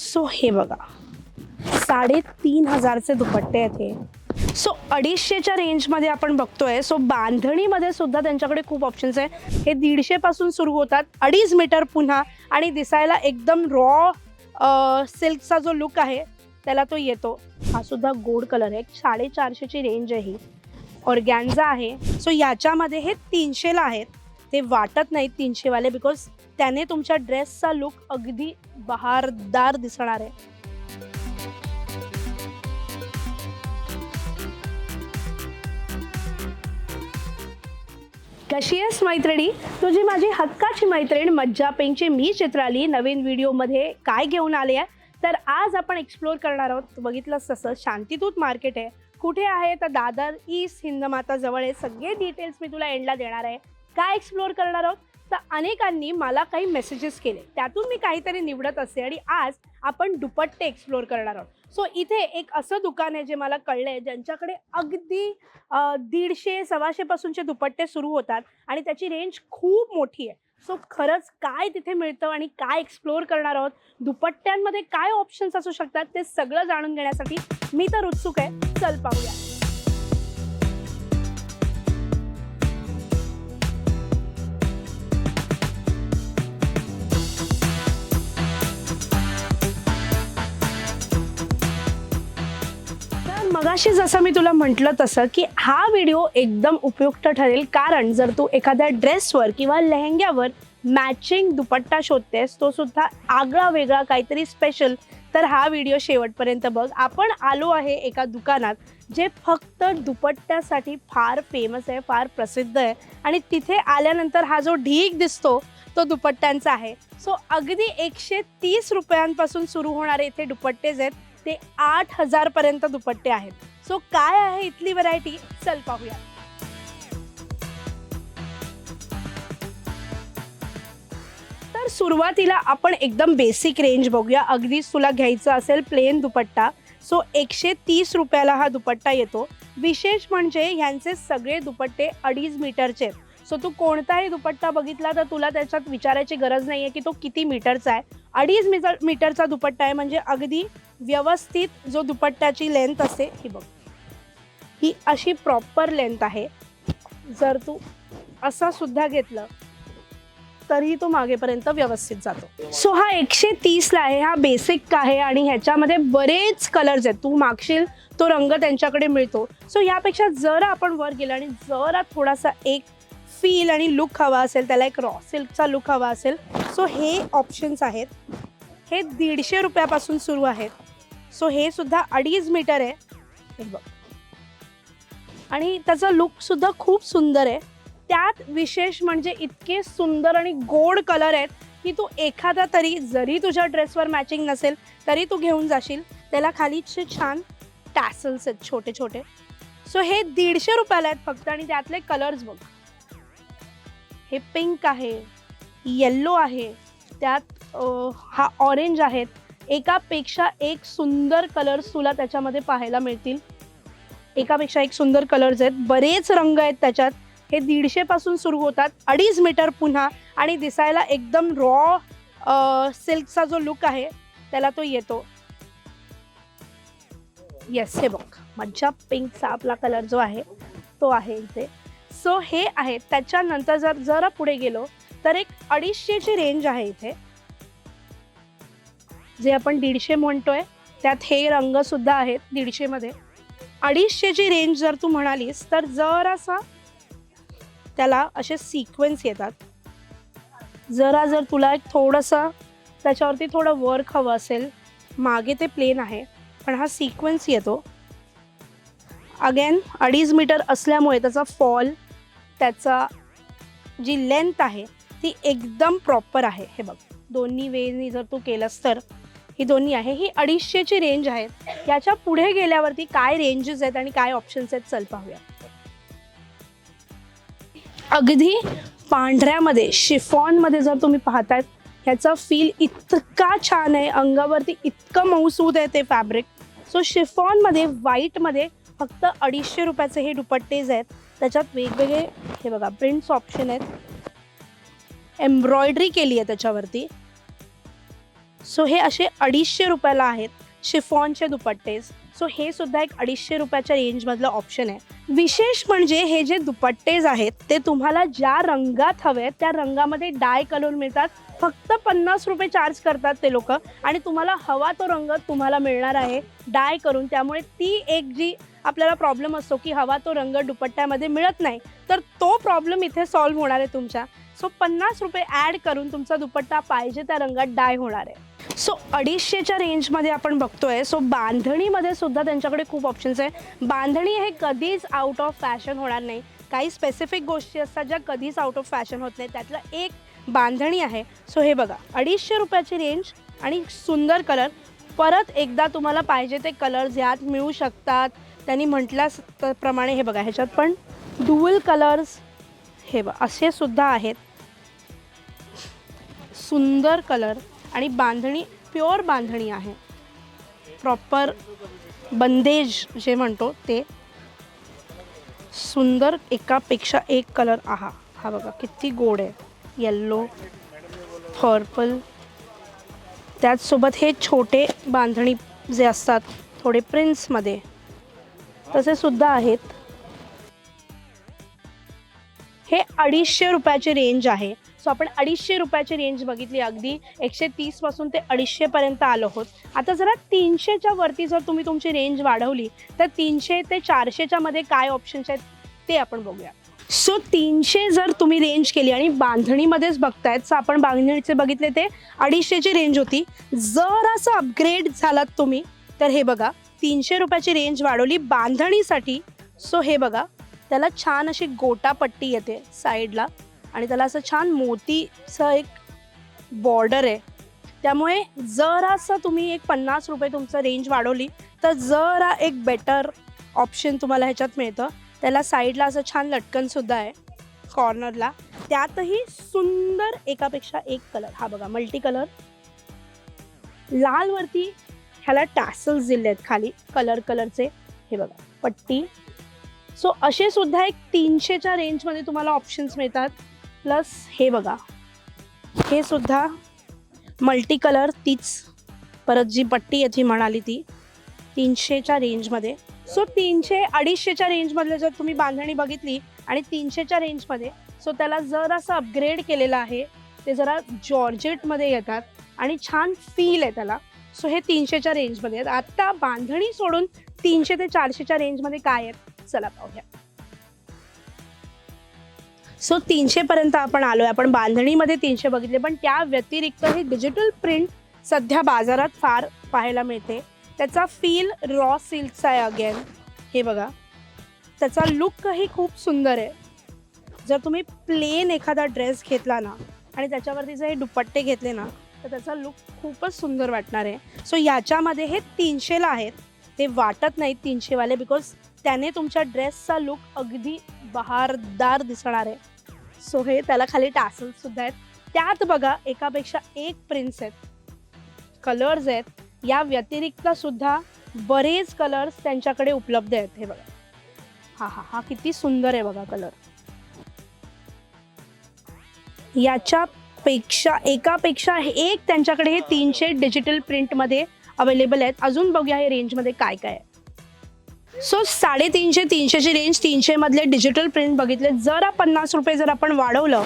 So हे बघा. साडेतीन हजारचे दुपट्टे आहेत हे. सो अडीचशेच्या रेंजमध्ये आपण बघतोय. सो बांधणीमध्ये सुद्धा त्यांच्याकडे खूप ऑप्शन्स आहे हे दीडशेपासून सुरू होतात. अडीच मीटर पुन्हा आणि दिसायला एकदम रॉ सिल्कचा जो लुक आहे त्याला तो येतो. हा सुद्धा गोड कलर आहे. साडेचारशेची रेंज आहे ही. ऑर्गॅन्झा आहे. सो याच्यामध्ये हे तीनशेला आहेत. ते वाटत नाहीत तीनशेवाले बिकॉज त्याने तुमच्या ड्रेसचा लुक अगदी बहारदार दिसणार आहे. कशी आहेस मैत्रिणी? तुझी माझी हक्काची मैत्रीण मज्जा पेंगची मी चित्राली नवीन व्हिडिओमध्ये काय घेऊन आले आहे? तर आज आपण एक्सप्लोर करणार आहोत. बघितलंच तसं शांतीतूत मार्केट आहे. कुठे आहे? तर दादर ईस्ट हिंदमाता जवळ आहे. सगळे डिटेल्स मी तुला एंडला देणार आहे. काय एक्सप्लोर करणार आहोत? तर अनेकांनी मला काही मेसेजेस केले. त्यातून मी काहीतरी निवडत असते आणि आज आपण दुपट्टे एक्सप्लोर करणार आहोत. सो इथे एक असं दुकान आहे जे मला कळलं आहे ज्यांच्याकडे अगदी दीडशे सव्वाशेपासूनचे दुपट्टे सुरू होतात आणि त्याची रेंज खूप मोठी आहे. सो खरंच काय तिथे मिळतं आणि काय एक्सप्लोअर करणार आहोत? दुपट्ट्यांमध्ये काय ऑप्शन्स असू शकतात ते सगळं जाणून घेण्यासाठी मी तर उत्सुक आहे. चल पाहूया. मगाशी जसं मी तुला म्हटलं तसं की हा व्हिडिओ एकदम उपयुक्त ठरेल. कारण जर तू एखाद्या ड्रेसवर किंवा लेहंग्यावर मॅचिंग दुपट्टा शोधतेस तो सुद्धा आगळा वेगळा काहीतरी स्पेशल तर हा व्हिडिओ शेवटपर्यंत बघ. आपण आलो आहे एका दुकानात जे फक्त दुपट्ट्यासाठी फार फेमस आहे फार प्रसिद्ध आहे. आणि तिथे आल्यानंतर हा जो ढीग दिसतो तो दुपट्ट्यांचा आहे. सो अगदी एकशे तीस रुपयांपासून सुरू होणारे इथे दुपट्टेच आहेत. ते आठ हजारपर्यंत दुपट्टे आहेत. सो काय आहे इथली व्हरायटी चल पाहूया. तर सुरुवातीला आपण एकदम बेसिक रेंज बघूया. अगदीच तुला घ्यायचं असेल प्लेन दुपट्टा. सो एकशे तीस रुपयाला हा दुपट्टा येतो. विशेष म्हणजे ह्यांचे सगळे दुपट्टे अडीच मीटरचे आहेत. सो तू कोणताही दुपट्टा बघितला तर तुला त्याच्यात विचारायची गरज नाही आहे की तो किती मीटरचा आहे. अडीच मीटर मीटरचा दुपट्टा आहे म्हणजे अगदी व्यवस्थित जो दुपट्ट्याची लेंथ असते ही बघ. ही अशी प्रॉपर लेंथ आहे. जर तू असा सुद्धा घेतलं तरीही तो मागेपर्यंत व्यवस्थित जातो. सो हा एकशे तीसला आहे हा बेसिक आहे आणि ह्याच्यामध्ये बरेच कलर्स आहेत. तू मागशील तो रंग त्यांच्याकडे मिळतो. सो यापेक्षा जर आपण वर गेलो आणि जरा थोडासा एक फील आणि लुक हवा असेल त्याला एक रॉ सिल्कचा लुक हवा असेल. सो हे ऑप्शन्स आहेत. हे दीडशे रुपयापासून सुरू आहेत. सो हे सुद्धा अडीच मीटर आहे. बघ. आणि त्याचा लुकसुद्धा खूप सुंदर आहे. त्यात विशेष म्हणजे इतके सुंदर आणि गोड कलर आहेत की तू एखादा तरी जरी तुझ्या ड्रेसवर मॅचिंग नसेल तरी तू घेऊन जाशील. त्याला खालीचे छान टॅसल्स आहेत छोटे छोटे. सो हे दीडशे रुपयाला आहेत फक्त आणि त्यातले कलर्स बघ. हे पिंक आहे येल्लो आहे त्यात हा ऑरेंज आहेत एकापेक्षा एक सुंदर कलर्स तुला त्याच्यामध्ये पाहायला मिळतील. एकापेक्षा एक सुंदर कलर्स आहेत. बरेच रंग आहेत त्याच्यात. हे दीडशेपासून सुरू होतात. अडीच मीटर पुन्हा आणि दिसायला एकदम रॉ सिल्कचा जो लुक आहे त्याला तो येतो. येस हे बघ. मज्जा पिंकचा आपला कलर जो आहे तो आहे इथे. सो हे आहे. त्याच्यानंतर जर जरा पुढे गेलो तर एक अडीचशेची रेंज आहे इथे. जे आपण दीडशे म्हणतोय त्यात हे रंगसुद्धा आहेत दीडशेमध्ये अडीचशेची रेंज जर तू म्हणालीस तर जरासा त्याला असे सिक्वेन्स येतात. जरा जर तुला एक थोडंसं त्याच्यावरती थोडं वर्क हवं असेल मागे ते प्लेन आहे पण हा सिक्वेन्स येतो. अगेन अडीच मीटर असल्यामुळे त्याचा फॉल त्याचा जी लेंथ आहे ती एकदम प्रॉपर आहे. हे बघ दोन्ही वेनी जर तू केलंस तर. ही दोन्ही आहे. ही अडीचशेची रेंज आहे. याच्यापुढे गेल्यावरती काय रेंजेस आहेत आणि काय ऑप्शन्स आहेत चल पाहूया. अगदी पांढऱ्यामध्ये शिफॉनमध्ये जर तुम्ही पाहतायत ह्याचा फील इतका छान आहे. अंगावरती इतकं मऊसूद आहे ते फॅब्रिक सो शिफॉनमध्ये व्हाईटमध्ये फक्त अडीचशे रुपयाचे हे दुपट्टेज आहेत. त्याच्यात वेगवेगळे हे बघा प्रिंट्स ऑप्शन आहेत. एम्ब्रॉयडरी केली आहे त्याच्यावरती. सो हे असे अडीचशे रुपयाला आहेत. शिफॉनचे दुपट्टेज सो हे सुद्धा एक अडीचशे रुपयाच्या रेंजमधलं ऑप्शन आहे. विशेष म्हणजे हे जे दुपट्टेज आहेत ते तुम्हाला ज्या रंगात हवे आहेत त्या रंगामध्ये डाय कलर मिळतात. फक्त पन्नास रुपये चार्ज करतात ते लोक. आणि तुम्हाला हवा तो रंग तुम्हाला मिळणार आहे डाय करून. त्यामुळे ती एक जी आपल्याला प्रॉब्लेम असतो की हवा तो रंग दुपट्ट्यामध्ये मिळत नाही तर तो प्रॉब्लेम इथे सॉल्व्ह होणार आहे तुमच्या. सो पन्नास रुपये ॲड करून तुमचा दुपट्टा पाहिजे त्या रंगात डाय होणार आहे. सो अडीचशेच्या रेंजमध्ये आपण बघतोय. सो बांधणीमध्ये सुद्धा त्यांच्याकडे खूप ऑप्शन्स आहे बांधणी हे कधीच आउट ऑफ फॅशन होणार नाही. काही स्पेसिफिक गोष्टी असतात ज्या कधीच आउट ऑफ फॅशन होत नाही त्यातलं एक बांधणी आहे. सो हे बघा. अडीचशे रुपयाची रेंज आणि सुंदर कलर परत एकदा तुम्हाला पाहिजे ते कलर्स ह्यात मिळू शकतात. त्यांनी म्हटल्याप्रमाणे हे बघा. ह्याच्यात पण डुअल कलर्स हे बघा. असे सुद्धा आहेत. सुंदर कलर आणि बांधणी प्युअर बांधणी आहे. प्रॉपर बंदेज जे म्हणतो ते सुंदर एकापेक्षा एक कलर आहा. हा बघा किती गोड आहे. येल्लो पर्पल त्याचसोबत हे छोटे बांधणी जे असतात थोडे प्रिन्समध्ये तसे सुद्धा आहेत. हे अडीचशे रुपयाची रेंज आहे. सो आपण अडीचशे रुपयाची रेंज बघितली अगदी. एकशे तीसपासून ते अडीचशेपर्यंत आलो आहोत. आता जरा तीनशेच्या वरती जर तुम्ही तुमची रेंज वाढवली तर तीनशे ते चारशेच्या मध्ये काय ऑप्शन्स आहेत ते आपण बघूया. सो तीनशे जर तुम्ही रेंज केली आणि बांधणीमध्येच बघतायत सो आपण बांधणीचे बघितले ते अडीचशेची रेंज होती. जर असं अपग्रेड झालात तुम्ही तर हे बघा तीनशे रुपयाची रेंज वाढवली बांधणीसाठी. सो हे बघा त्याला छान अशी गोटापट्टी येते साईडला. आणि त्याला असं छान मोतीचं एक बॉर्डर आहे. त्यामुळे जरासं तुम्ही एक पन्नास रुपये तुमचं रेंज वाढवली तर जरा एक बेटर ऑप्शन तुम्हाला ह्याच्यात मिळतं. त्याला साईडला असं छान लटकनसुद्धा आहे कॉर्नरला त्यातही सुंदर एकापेक्षा एक कलर हा बघा मल्टी कलर लालवरती ह्याला टॅसल्स दिले आहेत खाली कलर कलरचे हे बघा पट्टी. सो असे सुद्धा एक तीनशेच्या रेंजमध्ये तुम्हाला ऑप्शन्स मिळतात. प्लस हे बघा. हे सुद्धा मल्टी कलर तीच. परत जी पट्टी याची म्हणाली ती तीनशेच्या रेंजमध्ये. सो तीनशे अडीचशेच्या रेंजमधले जर तुम्ही बांधणी बघितली आणि तीनशेच्या रेंजमध्ये सो त्याला जर असं अपग्रेड केलेलं आहे ते जरा जॉर्जेटमध्ये येतात आणि छान फील आहे त्याला. सो हे तीनशेच्या रेंजमध्ये आहेत. आत्ता बांधणी सोडून तीनशे ते चारशेच्या रेंजमध्ये काय आहेत? चला पाहूया. सो तीनशेपर्यंत आपण आलो आहे आपण बांधणीमध्ये तीनशे बघितले पण त्या व्यतिरिक्त हे डिजिटल प्रिंट सध्या बाजारात फार पाहायला मिळते. त्याचा फील रॉ सिल्कचा आहे अगेन हे बघा. त्याचा लुकही खूप सुंदर आहे. जर तुम्ही प्लेन एखादा ड्रेस घेतला ना आणि त्याच्यावरती जर हे दुपट्टे घेतले ना तर त्याचा लुक खूपच सुंदर वाटणार आहे. सो याच्यामध्ये हे तीनशेला आहेत. ते वाटत नाहीत तीनशेवाले बिकॉज त्याने तुमच्या ड्रेसचा लुक अगदी बहारदार दिसणार आहे. सो हे त्याला खाली टासल्स सुद्धा आहेत. त्यात बघा एकापेक्षा एक प्रिन्स आहेत. कलर्स आहेत. या व्यतिरिक्त सुद्धा बरेच कलर्स त्यांच्याकडे उपलब्ध आहेत. हे बघा. हा हा हा किती सुंदर आहे बघा कलर याच्या पेक्षा एकापेक्षा एक त्यांच्याकडे हे तीनशे डिजिटल प्रिंटमध्ये अवेलेबल आहेत. अजून बघूया हे रेंजमध्ये काय काय आहे. सो साडेतीनशे तीनशेची रेंज तीनशेमधले डिजिटल प्रिंट बघितले. जरा पन्नास रुपये जर आपण वाढवलं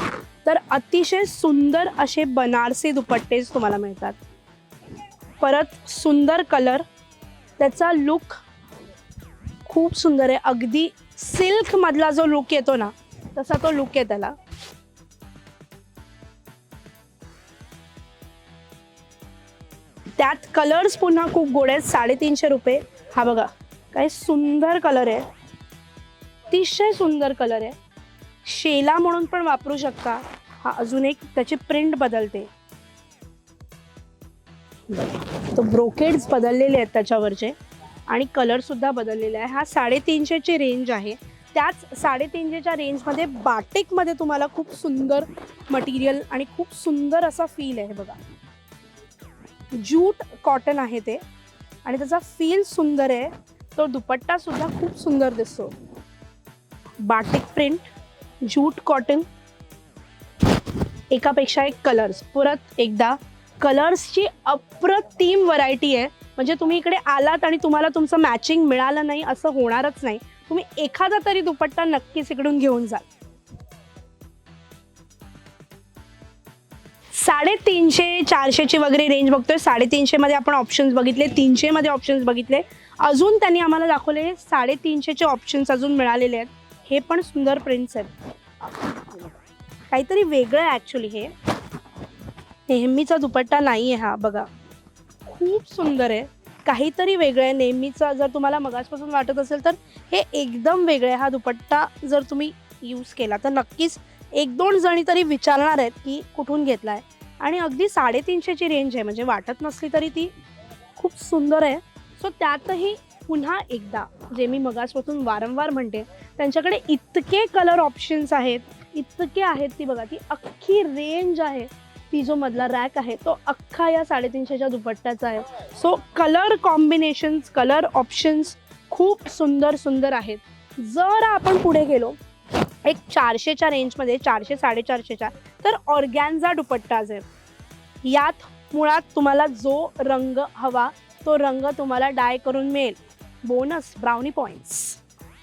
तर अतिशय सुंदर असे बनारसी दुपट्टेच तुम्हाला मिळतात. परत सुंदर कलर त्याचा लुक खूप सुंदर आहे. अगदी सिल्कमधला जो लुक येतो ना तसा तो लुक आहे त्याला. त्यात कलर्स पुन्हा खूप गोड आहेत. साडेतीनशे रुपये. हा बघा. काय सुंदर कलर आहे. अतिशय सुंदर कलर आहे. शेला म्हणून पण वापरू शकता. हा अजून एक त्याची प्रिंट बदलते. तो ब्रोकेड्स बदललेले आहेत त्याच्यावरचे. आणि कलर सुद्धा बदललेला आहे. हा साडेतीनशेची रेंज आहे. त्याच साडेतीनशेच्या रेंजमध्ये बाटिकमध्ये तुम्हाला खूप सुंदर मटेरियल आणि खूप सुंदर असा फील आहे बघा. ज्यूट कॉटन आहे ते. आणि त्याचा फील सुंदर आहे. तो दुपट्टा सुद्धा खूप सुंदर दिसतो. बाटिक प्रिंट ज्यूट कॉटन एकापेक्षा एक कलर्स परत एकदा कलर्सची अप्रतिम व्हरायटी आहे. म्हणजे तुम्ही इकडे आलात आणि तुम्हाला तुमचं मॅचिंग मिळालं नाही असं होणारच नाही. तुम्ही एखादा तरी दुपट्टा नक्कीच इकडून घेऊन जाल. साडेतीनशे चारशेची वगैरे रेंज बघतोय. साडेतीनशेमध्ये आपण ऑप्शन्स बघितले तीनशेमध्ये ऑप्शन्स बघितले. अजून त्यांनी आम्हाला दाखवले साडेतीनशेचे ऑप्शन्स अजून मिळालेले आहेत. हे पण सुंदर प्रिंट्स आहेत. काहीतरी वेगळं आहे ॲक्च्युली हे. नेहमीचा दुपट्टा नाही आहे हा बघा. खूप सुंदर आहे. काहीतरी वेगळं आहे. नेहमीचा जर तुम्हाला मगासपासून वाटत असेल तर हे एकदम वेगळं आहे. हा दुपट्टा जर तुम्ही यूज केला तर नक्कीच एक दोन जणी तरी विचारणार आहेत की कुठून घेतला आहे आणि अगदी साडेतीनशेची रेंज आहे. म्हणजे वाटत नसली तरी ती खूप सुंदर आहे. सो त्यातही पुन्हा एकदा जे मी मगासपासून वारंवार म्हणते त्यांच्याकडे इतके कलर ऑप्शन्स आहेत इतके आहेत ती बघा ती अख्खी रेंज आहे. ती जो मधला रॅक आहे तो अख्खा या साडेतीनशेच्या दुपट्ट्याचा आहे. So colour combinations colour options खूप सुंदर सुंदर आहेत. जर आपण पुढे गेलो एक चारशेच्या रेंजमध्ये चारशे साडेचारशेच्या तर ऑर्गॅन्झा दुपट्टाज आहे यात मुळात तुम्हाला जो रंग हवा तो रंग तुम्हाला डाय करून मिळेल. Bonus brownie points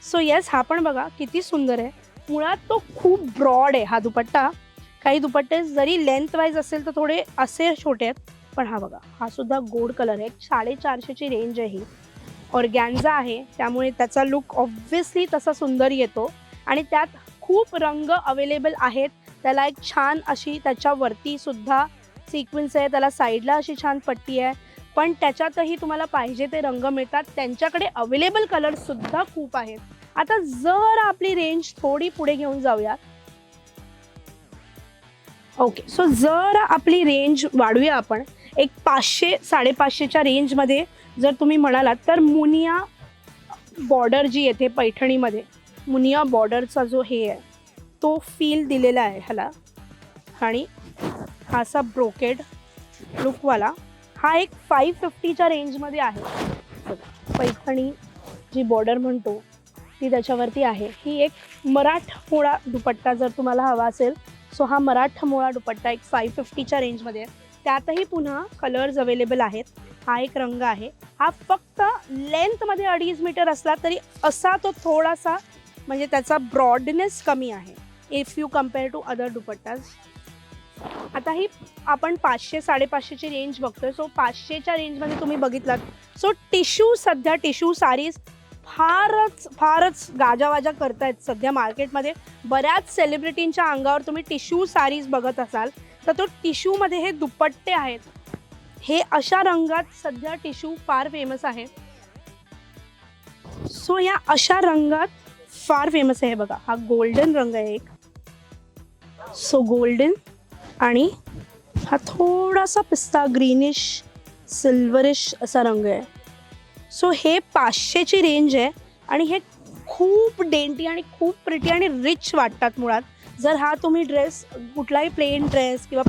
so yes हा पण बघा किती सुंदर आहे. मुळात तो खूप ब्रॉड आहे हा दुपट्टा. काही दुपट्टे जरी लेंथ वाईज असेल तर थोडे असे छोटे आहेत. पण हा बघा हा सुद्धा गोड कलर आहे. साडेचारशेची रेंज आहे ही. ऑर्गॅन्झा आहे त्यामुळे त्याचा लुक ऑब्व्हियसली तसा सुंदर येतो. आणि त्यात खूप रंग अवेलेबल आहेत. त्याला एक छान अशी त्याच्यावरती सुद्धा सिक्वेन्स आहे. त्याला साईडला अशी छान पट्टी आहे. पण त्याच्यातही तुम्हाला पाहिजे ते रंग मिळतात. त्यांच्याकडे अवेलेबल कलर्ससुद्धा खूप आहेत. आता जर आपली रेंज थोडी पुढे घेऊन जाऊया. ओके सो जर आपली रेंज वाढूया आपण एक पाचशे साडेपाचशेच्या रेंजमध्ये जर तुम्ही म्हणालात तर मुनिया बॉर्डर जी येते पैठणीमध्ये मुनिया बॉर्डरचा जो हे आहे तो फील दिलेला आहे ह्याला. आणि हा असा ब्रोकेड लुकवाला हा एक फाईव्ह फिफ्टीच्या रेंजमध्ये आहे. पैठणी जी बॉर्डर म्हणतो ती त्याच्यावरती आहे. ही एक मराठमोळा दुपट्टा जर तुम्हाला हवा असेल सो हा मराठमोळा दुपट्टा एक फाईव्ह फिफ्टीच्या रेंजमध्ये आहे. त्यातही पुन्हा कलर्स अवेलेबल आहेत. हा एक रंग आहे. हा फक्त लेंथमध्ये अडीच मीटर असला तरी असा तो थोडासा म्हणजे त्याचा ब्रॉडनेस कमी आहे. If you compare to other dupattas आता ही आपण पाचशे साडेपाचशेची रेंज बघतोय. सो पाचशेच्या रेंजमध्ये तुम्ही बघितलात. सो टिश्यू सध्या टिश्यू सारीज फारच फारच गाजावाजा करतायत सध्या मार्केटमध्ये बऱ्याच सेलिब्रिटींच्या अंगावर तुम्ही टिश्यू सारीज बघत असाल तर तो टिश्यूमध्ये हे दुपट्टे आहेत. हे अशा रंगात सध्या टिश्यू फार फेमस आहे. सो या अशा रंगात फार फेमस आहे बघा. हा गोल्डन रंग आहे एक. सो गोल्डन आणि हा थोडासा पिस्ता ग्रीनिश सिल्वरिश असा रंग आहे. सो हे पाचशेची रेंज आहे आणि हे खूप डेंटी आणि खूप प्रिटी आणि रिच वाटतात मुळात. जर हा तुम्ही ड्रेस कुठलाही प्लेन ड्रेस किंवा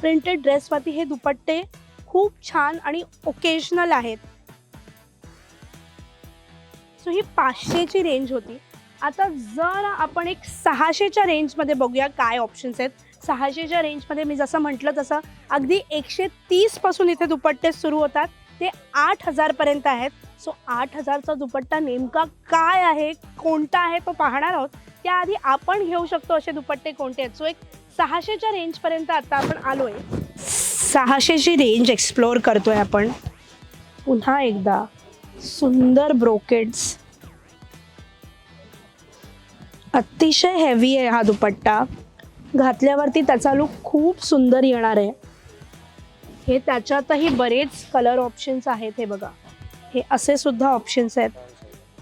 प्रिंटेड ड्रेसवरती हे दुपट्टे खूप छान आणि ओकेजनल आहेत. सो ही पाचशेची रेंज होती. आता जर आपण एक सहाशेच्या रेंजमध्ये बघूया काय ऑप्शन्स आहेत. सहाशेच्या रेंजमध्ये मी जसं म्हटलं तसं अगदी एकशे तीसपासून इथे दुपट्टे सुरू होतात. ते आठ हजारपर्यंत आहेत. सो आठ हजारचा दुपट्टा नेमका काय आहे? कोणता आहे? तो पाहणार आहोत. त्याआधी आपण घेऊ शकतो असे दुपट्टे कोणते आहेत. सो एक सहाशेच्या रेंजपर्यंत आता आपण आलो आहे सहाशेची रेंज एक्सप्लोअर करतोय आपण. पुन्हा एकदा. सुंदर ब्रोकेट्स अतिशय हेवी आहे हा दुपट्टा. घातल्यावरती त्याचा लुक खूप सुंदर येणार आहे. हे त्याच्यातही बरेच कलर ऑप्शन्स आहेत हे बघा. हे असे सुद्धा ऑप्शन्स आहेत.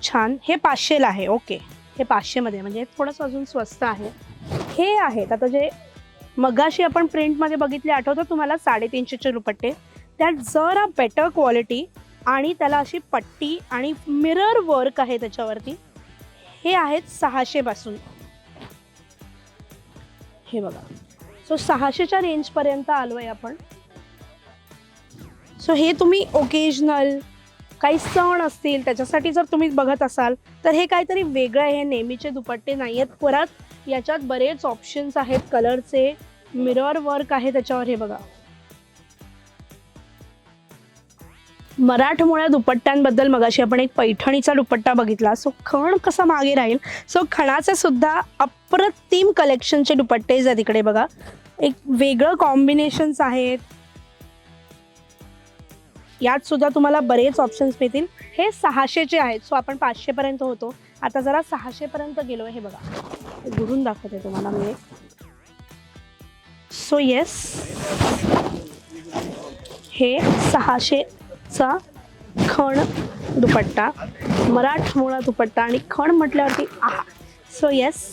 छान. हे पाचशेला आहे. ओके हे पाचशेमध्ये म्हणजे थोडंसं अजून स्वस्त आहे. हे आहेत. आता जे मगाशी आपण प्रिंटमध्ये बघितले आठवतं तुम्हाला? साडेतीनशेचे दुपट्टे. त्यात जरा बेटर क्वालिटी आणि त्याला अशी पट्टी आणि मिरर वर्क आहे त्याच्यावरती. हे आहेत सहाशेपासून. हे बघा. सो सहाशेच्या रेंजपर्यंत आलो आहे आपण. सो हे तुम्ही ओकेजनल काही सण असतील त्याच्यासाठी जर तुम्ही बघत असाल तर हे काहीतरी वेगळं आहे हे नेहमीचे दुपट्टे नाही आहेत परत याच्यात बरेच ऑप्शन्स आहेत. कलरचे मिरर वर्क आहे त्याच्यावर हे बघा. मराठमोळ्या दुपट्ट्यांबद्दल मगाशी आपण एक पैठणीचा दुपट्टा बघितला. सो खण कसा मागे राहील? सो खणाचे सुद्धा अप्रतिम कलेक्शनचे दुपट्टे आहेत इकडे बघा. एक वेगळं कॉम्बिनेशन्स आहेत. यात सुद्धा तुम्हाला बरेच ऑप्शन्स मिळतील. हे सहाशेचे आहेत. सो आपण पाचशेपर्यंत होतो. आता जरा सहाशेपर्यंत गेलो हे बघा. गुरून दाखवते तुम्हाला मी. सो येस हे सहाशे चा खण दुपट्टा मराठमोळा दुपट्टा आणि खण म्हटल्यावरती आहा. सो येस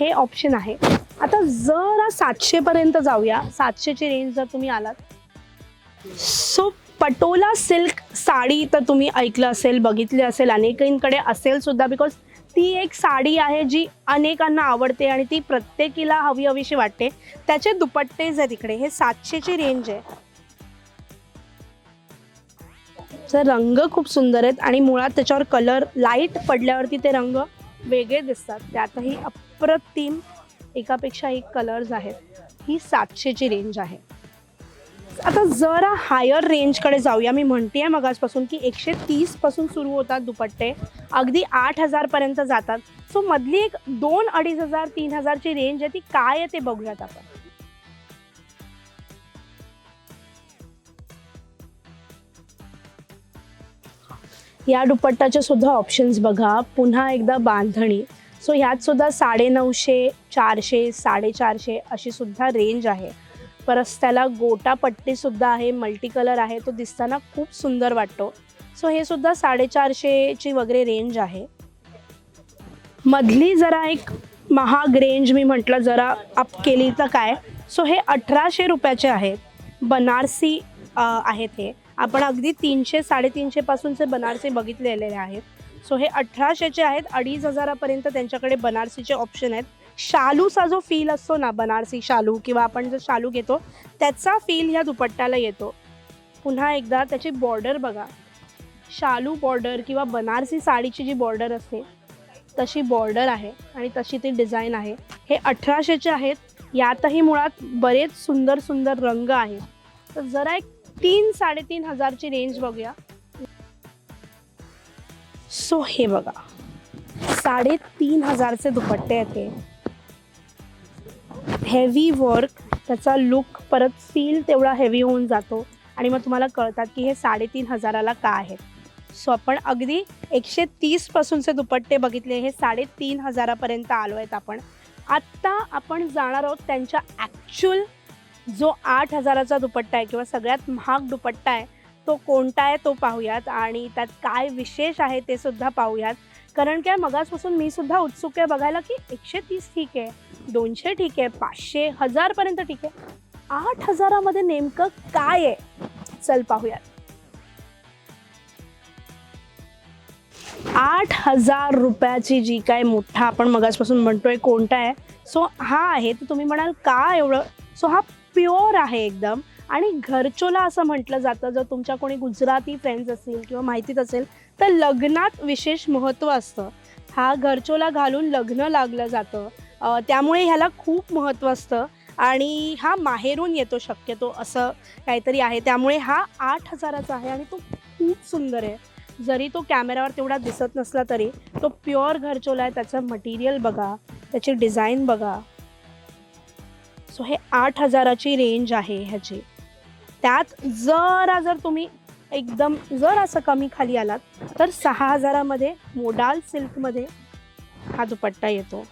हे ऑप्शन आहे. आता जरा सातशेपर्यंत जाऊया. सातशेची रेंज जर तुम्ही आलात. सो पटोला सिल्क साडी तर तुम्ही ऐकलं असेल बघितली असेल अनेकांकडे असेल सुद्धा बिकॉज ती एक साडी आहे जी अनेकांना आवडते आणि ती प्रत्येकीला हवी हवीशी वाटते. त्याचे दुपट्टेज आहेत इकडे. हे सातशेची रेंज आहे. तर रंग खूप सुंदर आहेत आणि मुळात त्याच्यावर कलर लाइट पडल्यावरती ते रंग वेगळे दिसतात. त्यातही अप्रतिम एकापेक्षा एक कलर्स आहेत. ही सातशेची रेंज आहे. आता जरा हायर रेंजकडे जाऊया. मी म्हणते आहे मगासपासून की एकशे तीसपासून सुरू होतात दुपट्टे. अगदी आठ हजारपर्यंत जातात. सो मधली एक दोन अडीच हजार तीन हजारची रेंज आहे ती काय आहे ते बघूयात आपण. या दुपट्टाचे सुद्धा ऑप्शन्स बघा. पुन्हा एकदा बांधणी. सो ह्यात सुद्धा साडेनऊशे चारशे साडेचारशे अशी सुद्धा रेंज आहे. परत त्याला गोटापट्टीसुद्धा आहे मल्टी कलर आहे. तो दिसताना खूप सुंदर वाटतो. सो हे सुद्धा साडेचारशेची वगैरे रेंज आहे. मधली जरा एक महाग रेंज मी म्हटलं जरा अप केली तर काय? सो हे अठराशे रुपयाचे आहेत बनारसी आहेत हे आपण अगदी तीनशे साडेतीनशेपासूनचे बनारसी बघितलेले आहेत. सो हे अठराशेचे आहेत अडीच हजारापर्यंत त्यांच्याकडे बनारसीचे ऑप्शन आहेत. शालूचा जो फील असतो ना बनारसी शालू किंवा आपण जो शालू घेतो त्याचा फील ह्या दुपट्ट्याला येतो. पुन्हा एकदा त्याची बॉर्डर बघा. शालू बॉर्डर किंवा बनारसी साडीची जी बॉर्डर असते तशी बॉर्डर आहे आणि तशी ती डिझाईन आहे. हे अठराशेचे आहेत. यातही मुळात बरेच सुंदर सुंदर रंग आहेत तर जरा एक तीन साडेतीन हजारची रेंज बघूया. सो हे बघा. साडेतीन हजारचे दुपट्टे आहेत हे. हेवी वर्क त्याचा लुक परत फील तेवढा हेवी होऊन जातो. आणि मग तुम्हाला कळतात की हे साडेतीन हजाराला का आहेत. सो आपण अगदी एकशे तीसपासूनचे दुपट्टे बघितले. हे साडेतीन हजारापर्यंत आलो आहेत आपण. आत्ता आपण जाणार आहोत त्यांच्या ॲक्च्युअल जो आठ हजाराचा दुपट्टा आहे किंवा सगळ्यात महाग दुपट्टा आहे तो कोणता आहे तो पाहूयात आणि त्यात काय विशेष आहे ते सुद्धा पाहूयात. कारण काय मगासपासून मी सुद्धा उत्सुक आहे बघायला की एकशे तीस ठीक आहे दोनशे ठीक आहे पाचशे हजारपर्यंत ठीक आहे. आठ हजारामध्ये नेमकं काय आहे? चल पाहूयात. आठ हजार रुपयाची जी काय मोठा आपण मगासपासून म्हणतोय कोणता आहे सो हा आहे. तर तुम्ही म्हणाल का एवढं? सो हा प्युअर आहे एकदम. आणि घरचोला असं म्हटलं जातं जर तुमच्या कोणी गुजराती फ्रेंड्स असतील किंवा माहितीत असेल तर लग्नात विशेष महत्त्व असतं. हा घरचोला घालून लग्न लागलं जातं. त्यामुळे ह्याला खूप महत्त्व असतं. आणि हा माहेरून येतो शक्यतो असं काहीतरी आहे. त्यामुळे हा आठ हजाराचा आहे आणि तो खूप सुंदर आहे. जरी तो कॅमेऱ्यावर तेवढा दिसत नसला तरी तो प्युअर घरचोला आहे. त्याचं मटेरियल बघा त्याची डिझाईन बघा. सो हे आठ हजाराची रेंज आहे ह्याची. त्यात जरा जर तुम्ही एकदम जर असं कमी खाली आलात तर सहा हजारामध्ये मोडाल सिल्कमध्ये हा दुपट्टा येतो.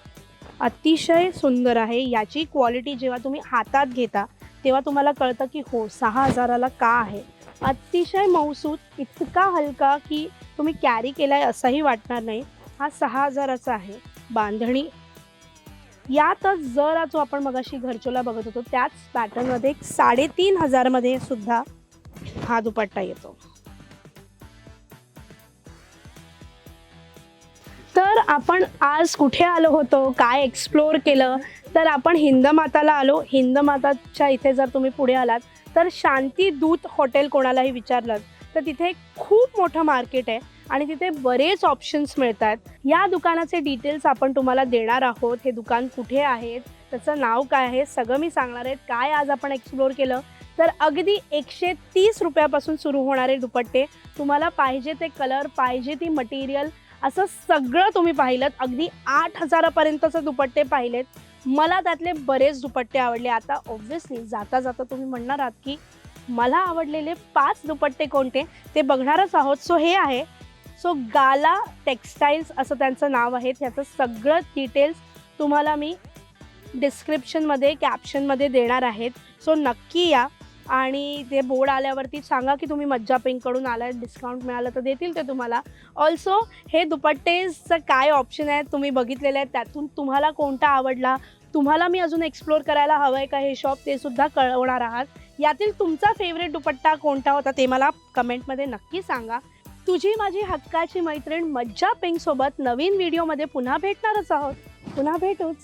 अतिशय सुंदर आहे. याची क्वालिटी जेव्हा तुम्ही हातात घेता तेव्हा तुम्हाला कळतं की हो सहा हजाराला का आहे. अतिशय मौसूद इतका हलका की तुम्ही कॅरी केला आहे असंही वाटणार नाही. हा सहा हजाराचा आहे. बांधणी यातच जरा जो आपण मगाशी घरचोला बघत होतो त्याच पॅटर्नमध्ये एक साडेतीन हजारमध्ये सुद्धा हा दुपट्टा येतो. तर आपण आज कुठे आलो होतो काय एक्सप्लोअर केलं? तर आपण हिंदमाताला आलो. हिंदमाताच्या इथे जर तुम्ही पुढे आलात तर शांती दूत हॉटेल कोणालाही विचारलं तर तिथे खूप मोठं मार्केट आहे. आणि तिथे बरेच ऑप्शन्स मिळतात. या दुकानाचे डिटेल्स आपण तुम्हाला देणार आहोत. हे दुकान कुठे आहे त्याचं नाव काय आहे? सगळं मी सांगणार आहेत काय आज आपण एक्सप्लोअर केलं? तर अगदी एकशे तीस रुपयापासून सुरू होणारे दुपट्टे. तुम्हाला पाहिजे ते कलर पाहिजे ती मटेरियल असं सगळं तुम्ही पाहिलं अगदी आठ हजारापर्यंतचे दुपट्टे पाहिलेत. मला त्यातले बरेच दुपट्टे आवडले. आता ऑब्व्हियसली जाता जाता तुम्ही म्हणणार आहात की मला आवडलेले पाच दुपट्टे कोणते? ते बघणारच आहोत. सो हे आहे सो गाला टेक्स्टाईल्स असं त्यांचं नाव आहे. त्याचं सगळं डिटेल्स तुम्हाला मी डिस्क्रिप्शनमध्ये कॅप्शनमध्ये देणार आहेत. सो नक्की या. आणि ते बोर्ड आल्यावरती सांगा की तुम्ही मज्जा पिंककडून आलाय डिस्काउंट मिळालं तर देतील ते तुम्हाला. ऑल्सो हे दुपट्टेचं काय ऑप्शन आहेत तुम्ही बघितलेले आहेत त्यातून तुम्हाला कोणता आवडला? तुम्हाला मी अजून एक्सप्लोअर करायला हवं आहे का हे शॉप ते सुद्धा कळवणार आहात. यातील तुमचा फेवरेट दुपट्टा कोणता होता ते मला कमेंटमध्ये नक्की सांगा. तुझी माझी हक्काची मैत्रीण मज्जा पिंकसोबत नवीन व्हिडिओमध्ये पुन्हा भेटणारच आहोत. पुन्हा भेटूच.